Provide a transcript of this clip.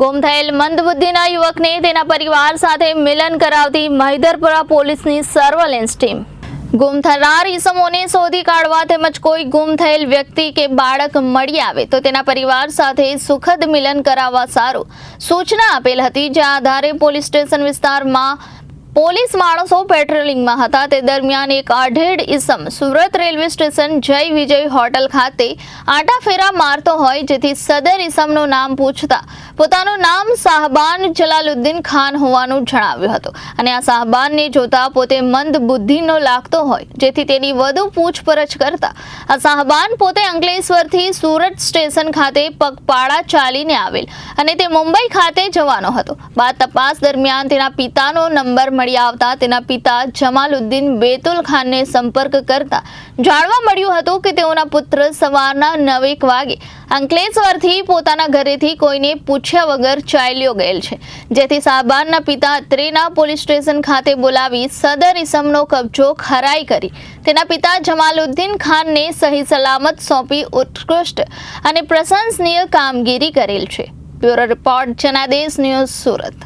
ગુમ થયેલ મંદબુદ્ધિના યુવકને તેના પરિવાર સાથે મિલન કરાવતી મહિધરપુરા પોલીસની સર્વેલન્સ ટીમ. ગુમ થનાર ઈસમોને શોધી કાઢવા તેમજ કોઈ ગુમ થયેલ વ્યક્તિ કે બાળક મળી આવે તો તેના પરિવાર સાથે સુખદ મિલન કરાવવા સારું સૂચના આપેલ હતી. જે આધારે પોલીસ સ્ટેશન વિસ્તારમાં પોલીસ માણસો પેટ્રોલિંગમાં હતા. તે દરમિયાન એક આઢેડ ઈસમ Surat railway station Jay Vijay hotel ખાતે આંટા ફેરા મારતો હોય, જેથી સદર ઈસમનું નામ પૂછતા પોતાનું નામ સાહબાન જલાલુદ્દીન ખાન હોવાનું જણાવ્યું હતું. અને આ સાહબાનને જોતા પોતે મંદ બુદ્ધિનો લાગતો હોય, જેથી તેની વધુ પૂછપરછ કરતા આ સાહબાન પોતે અંકલેશ્વરથી સુરત સ્ટેશન ખાતે પગપાળા ચાલીને આવેલ અને તે મુંબઈ ખાતે જવાનો હતો. બાદ તપાસ દરમિયાન તેના પિતાનો નંબર મળી આવતા તેના પિતા જમાલુદ્દીન બેતુલ ખાનને સંપર્ક કરતા જાણવા મળ્યું હતું કે તેઓના પુત્ર સવારના નવેક વાગે અંકલેશ્વરથી પોતાના ઘરેથી કોઈને પૂછ્યા વગર ચાલ્યો ગયેલ છે. જેથી સાહબાનના પિતા અત્રેના પોલીસ સ્ટેશન ખાતે બોલાવી સદર ઇસમનો કબજો ખરાઈ કરી. તેના પિતા જમાલુદ્દીન ખાનને સહી સલામત સોંપી ઉત્કૃષ્ટ અને પ્રશંસનીય કામગીરી કરેલ છે. Bureau report Janadesh news Surat.